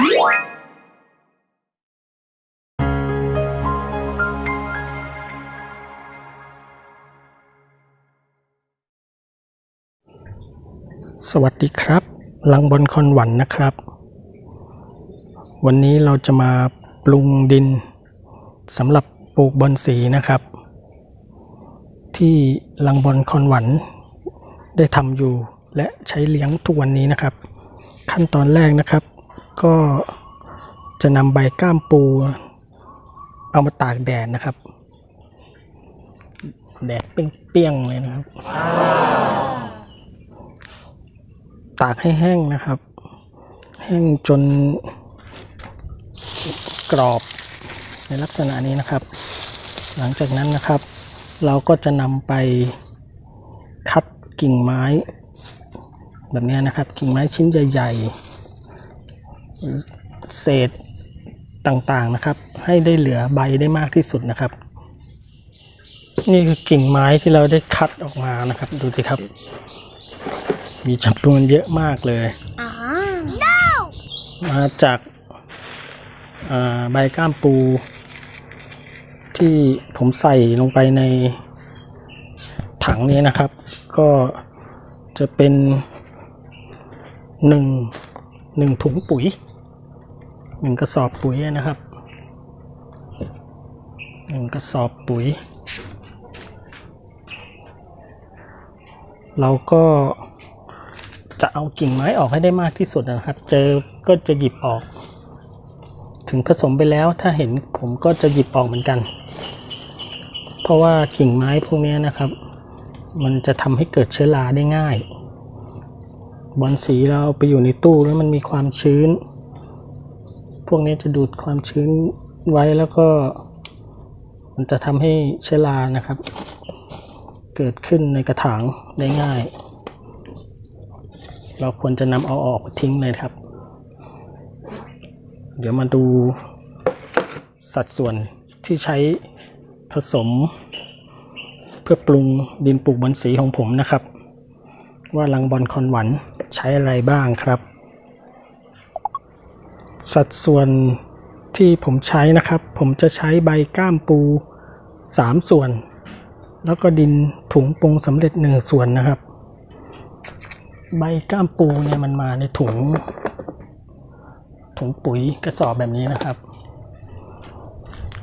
สวัสดีครับลังบอลคอนหวันนะครับ วันนี้เราจะมาปรุงดินสำหรับปลูกบอนสีนะครับ ที่ลังบอลคอนหวันได้ทำอยู่และใช้เลี้ยงทุกวันนี้นะครับ ขั้นตอนแรกนะครับ ก็จะนำใบก้ามปู เอามาตากแดดนะครับ แดดเปี้ยงๆเลยนะครับ ตากให้แห้งนะครับ แห้งจนกรอบในลักษณะนี้นะครับ หลังจากนั้นนะครับ เราก็จะนำไปคัดกิ่งไม้ แบบนี้นะครับ กิ่งไม้ชิ้นใหญ่ ๆ เศษต่างๆนะครับ ให้ได้เหลือใบได้มากที่สุดนะครับ นี่คือกิ่งไม้ที่เราได้คัดออกมานะครับ ดูสิครับ มีจำนวนเยอะมากเลยมาจากอ่าใบก้ามปู ที่ผมใส่ลงไปในถังนี้นะครับ ก็จะเป็นหนึ่งหนึ่งถุงปุ๋ย หนึ่งกระสอบปุ๋ยนะครับหนึ่งกระสอบปุ๋ย เราก็จะเอากิ่งไม้ออกให้ได้มากที่สุดนะครับ เจอก็จะหยิบออก ถึงผสมไปแล้วถ้าเห็นผมก็จะหยิบออกเหมือนกัน เพราะว่ากิ่งไม้พวกนี้นะครับ มันจะทำให้เกิดเชื้อราได้ง่าย บอลสีเราเอาไปอยู่ในตู้แล้วมันมีความชื้น พวกนี้จะดูดความชื้นไว้แล้วก็มันจะทำให้เชื้อรานะครับ เกิดขึ้นในกระถางได้ง่าย เราควรจะนำเอาออกทิ้งเลยครับ เดี๋ยวมาดูสัดส่วนที่ใช้ผสม เพื่อปรุงดินปลูกบนสีของผมนะครับ ว่าลังบอลคอนหวันใช้อะไรบ้างครับ สัดส่วนที่ผมใช้นะครับ ผมจะใช้ใบก้ามปู 3 ส่วน แล้วก็ดินถุงปรุงสำเร็จหนึ่งส่วนนะครับ ใบก้ามปูเนี่ยมันมาในถุง ถุงปุ๋ยกระสอบแบบนี้นะครับ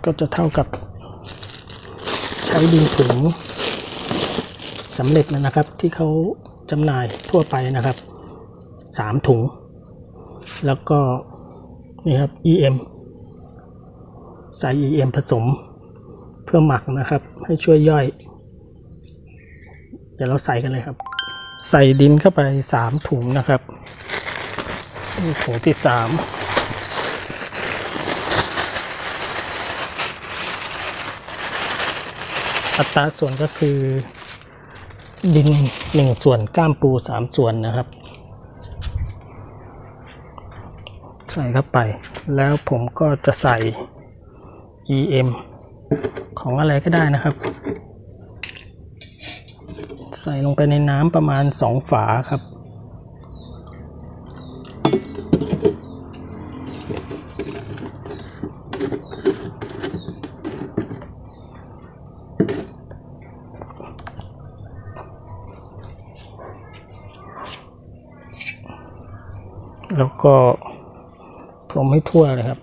ก็จะเท่ากับ ใช้ดินถุงสำเร็จนะครับ ที่เขาจำหน่ายทั่วไปนะครับสามถุง แล้วก็ นี่ครับ EM ใส่ EM ผสมเพื่อหมักนะครับ ให้ช่วยย่อย เดี๋ยวเราใส่กันเลยครับ ใส่ดินเข้าไปสามถุงนะครับถุงที่สามอัตราส่วนก็คือดินหนึ่งส่วนก้ามปูสามส่วนนะครับ ใส่เข้าไป แล้วผมก็จะใส่ EM ของอะไรก็ได้นะครับ ใส่ลงไปในน้ำประมาณสองฝาครับ แล้วก็ พรมให้ทั่วเลยครับ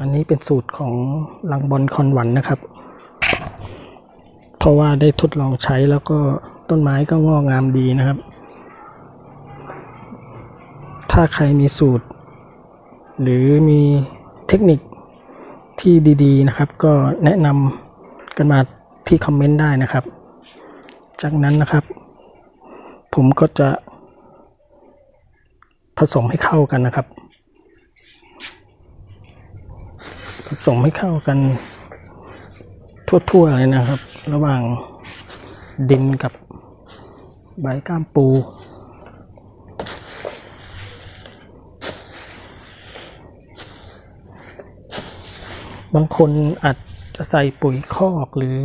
อันนี้เป็นสูตรของลังบอลคอนหวันนะครับ เพราะว่าได้ทดลองใช้แล้วก็ต้นไม้ก็งอกงามดีนะครับ ถ้าใครมีสูตร หรือมีเทคนิคที่ดี ๆ นะครับ ก็แนะนำกันมา ที่คอมเมนต์ได้นะครับ จากนั้นนะครับ ผมก็จะ ผสมให้เข้ากันนะครับ ผสมให้เข้ากัน ทั่วๆเลยนะครับ ระหว่างดินกับใบก้ามปูบางคนอาจ จะใส่ปุ๋ยคอกหรือ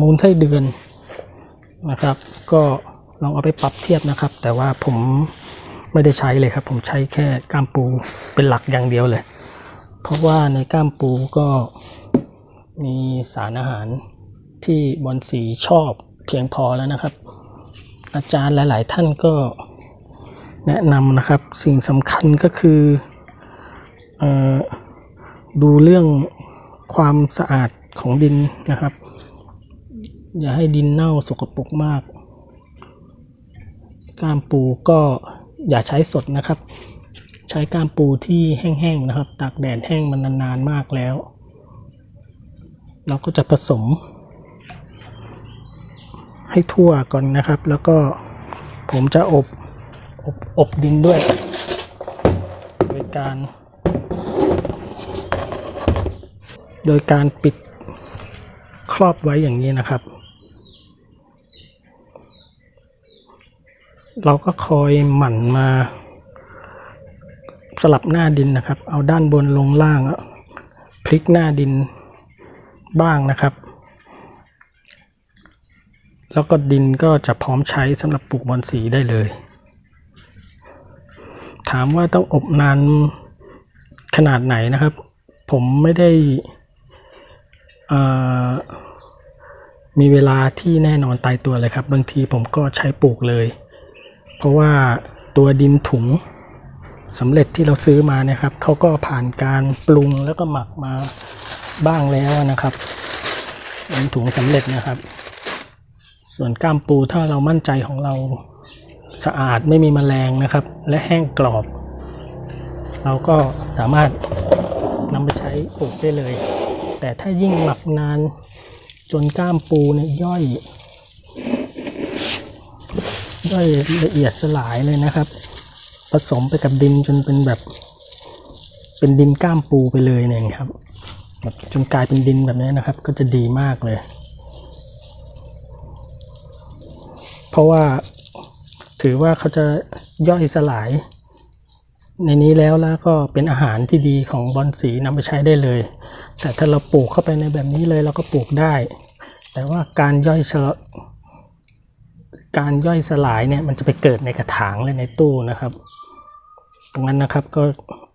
มูลไส้เดือนนะครับ ก็ลองเอาไปปรับเทียบนะครับ แต่ว่าผมไม่ได้ใช้เลยครับ ผมใช้แค่ก้ามปูเป็นหลักอย่างเดียวเลย เพราะว่าในก้ามปูก็มีสารอาหารที่บอลสีชอบเพียงพอแล้วนะครับ อาจารย์หลาย ๆ ท่านก็แนะนำนะครับ สิ่งสำคัญก็คืออ ดูเรื่องความสะอาดของดินนะครับ อย่าให้ดินเน่าสกปรกมาก ก้ามปูก็อย่าใช้สดนะครับ ใช้ก้ามปูที่แห้งๆนะครับ ตากแดดแห้งมันนานๆมากแล้ว เราก็จะผสม ให้ทั่วก่อนนะครับ แล้วก็ผมจะอบอบอบดินด้วย โดยการ โดยการปิดครอบไว้อย่างนี้นะครับ เราก็คอยหมั่นมา สลับหน้าดินนะครับ เอาด้านบนลงล่างอะพลิกหน้าดินบ้างนะครับ แล้วก็ดินก็จะพร้อมใช้สำหรับปลูกบอนสีได้เลย ถามว่าต้องอบนานขนาดไหนนะครับ ผมไม่ได้ มีเวลาที่แน่นอนตายตัวเลยครับ บางทีผมก็ใช้ปลูกเลย เพราะว่าตัวดินถุงสำเร็จที่เราซื้อมานะครับเขาก็ผ่านการปรุงแล้วก็หมักมาบ้างแล้วนะครับเป็นถุงสำเร็จนะครับ ส่วนก้ามปูถ้าเรามั่นใจของเราสะอาดไม่มีแมลงนะครับ และแห้งกรอบ เราก็สามารถนำไปใช้ปลูกได้เลย แต่ถ้ายิ่งหมักนานจนก้ามปูเนี่ยย่อย ย่อยละเอียดสลายเลยนะครับ ผสมไปกับดินจนเป็นแบบ เป็นดินก้ามปูไปเลยเนี่ยครับแบบจนกลายเป็นดินแบบนี้นะครับ ก็จะดีมากเลย เพราะว่าถือว่าเขาจะย่อยสลาย ในนี้แล้วแล้วก็เป็นอาหารที่ดีของบอนสีนำไปใช้ได้เลย แต่ถ้าเราปลูกเข้าไปในแบบนี้เลยเราก็ปลูกได้ แต่ว่าการย่อยสลการย่อยสลายเนี่ยมันจะไปเกิดในกระถางเลยในตู้นะครับ ตรงนั้นนะครับก็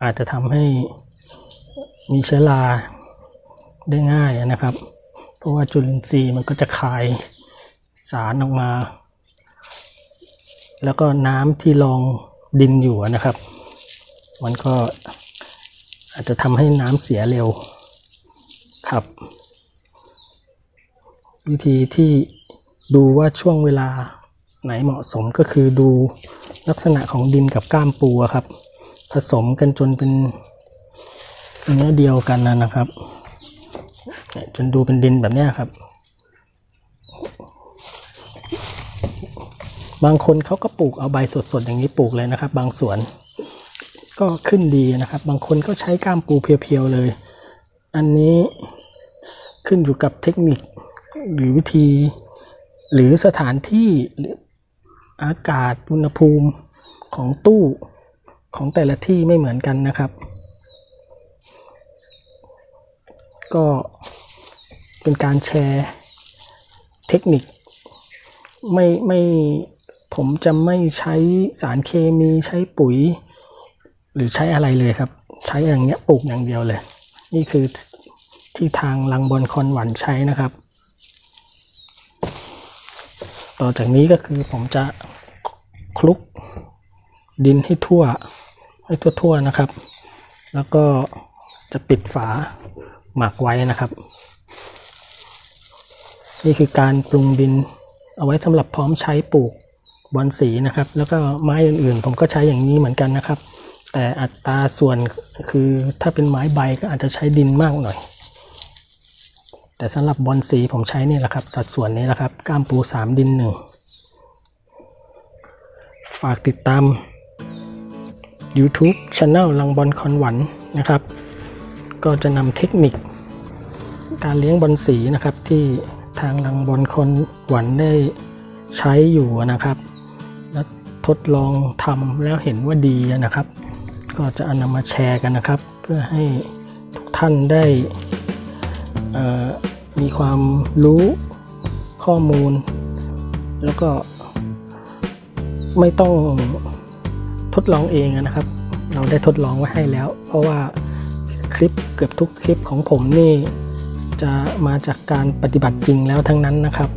อาจจะทำให้มีเชื้อราได้ง่ายนะครับ เพราะว่าจุลินทรีย์มันก็จะคายสารออกมา แล้วก็น้ำที่รองดินอยู่นะครับ มันก็อาจจะทำให้น้ำเสียเร็วครับ วิธีที่ดูว่าช่วงเวลาไหนเหมาะสมก็คือดูลักษณะของดินกับก้ามปูครับ ผสมกันจนเป็นเนื้อเดียวกันนะนะครับ จนดูเป็นดินแบบนี้ครับ บางคนเขาก็ปลูกเอาใบสดๆอย่างนี้ปลูกเลยนะครับ บางสวน ก็ขึ้นดีนะครับ บางคนก็ใช้ก้ามปูเพียวๆเลย อันนี้ขึ้นอยู่กับเทคนิคหรือวิธี หรือสถานที่หรืออากาศอุณหภูมิของตู้ของแต่ละที่ไม่เหมือนกันนะครับ ก็เป็นการแชร์เทคนิค ไม่ไม่ผมจะไม่ใช้สารเคมีใช้ปุ๋ย หรือใช้อะไรเลยครับ ใช้อย่างเงี้ยปลูกอย่างเดียวเลย นี่คือที่ทางลังบอลคอนหวันใช้นะครับ ต่อจากนี้ก็คือผมจะคลุกดินให้ทั่ว ให้ทั่วๆนะครับ แล้วก็จะปิดฝาหมักไว้นะครับ นี่คือการปรุงดินเอาไว้สำหรับพร้อมใช้ปลูกบอนสีนะครับ แล้วก็ไม้อื่นๆ ผมก็ใช้อย่างนี้เหมือนกันนะครับ แต่อัตราส่วนคือถ้าเป็นไม้ใบก็อาจจะใช้ดินมากหน่อย แต่สำหรับบอนสีผมใช้นี่แหละครับ สัดส่วนนี้แหละครับ ก้ามปูสามดินหนึ่งฝากติดตาม YouTube Channel ลังบอลคอนหวันนะครับ ก็จะนำเทคนิค การเลี้ยงบอลสีนะครับที่ทางลังบอลคอนหวันได้ใช้อยู่นะครับ และทดลองทำแล้วเห็นว่าดีนะครับ ก็จะอนำมาแชร์กันนะครับ เพื่อให้ทุกท่านได้มีความรู้ข้อมูล แล้วก็ไม่ต้องทดลองเองนะครับ เราได้ทดลองไว้ให้แล้ว เพราะว่าคลิปเกือบทุกคลิปของผมนี่ จะมาจากการปฏิบัติจริงแล้วทั้งนั้นนะครับ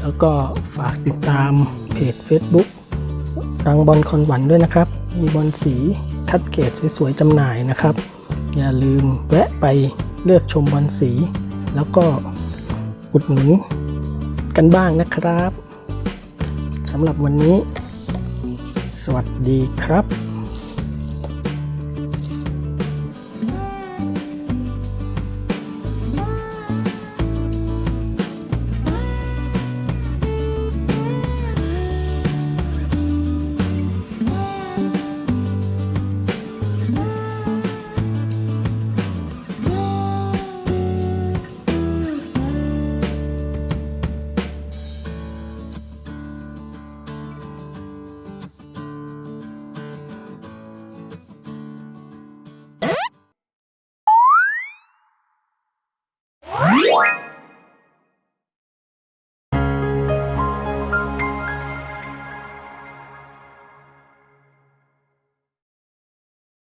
แล้วก็ฝากติดตามเพจ Facebook รังบอลคอนหวันด้วยนะครับ มีบอลสีคัดเกรดสวยๆจำหน่ายนะครับ อย่าลืมแวะไปเลือกชมบอลสี แล้วก็อุดหนุนกันบ้างนะครับสำหรับวันนี้ สวัสดีครับ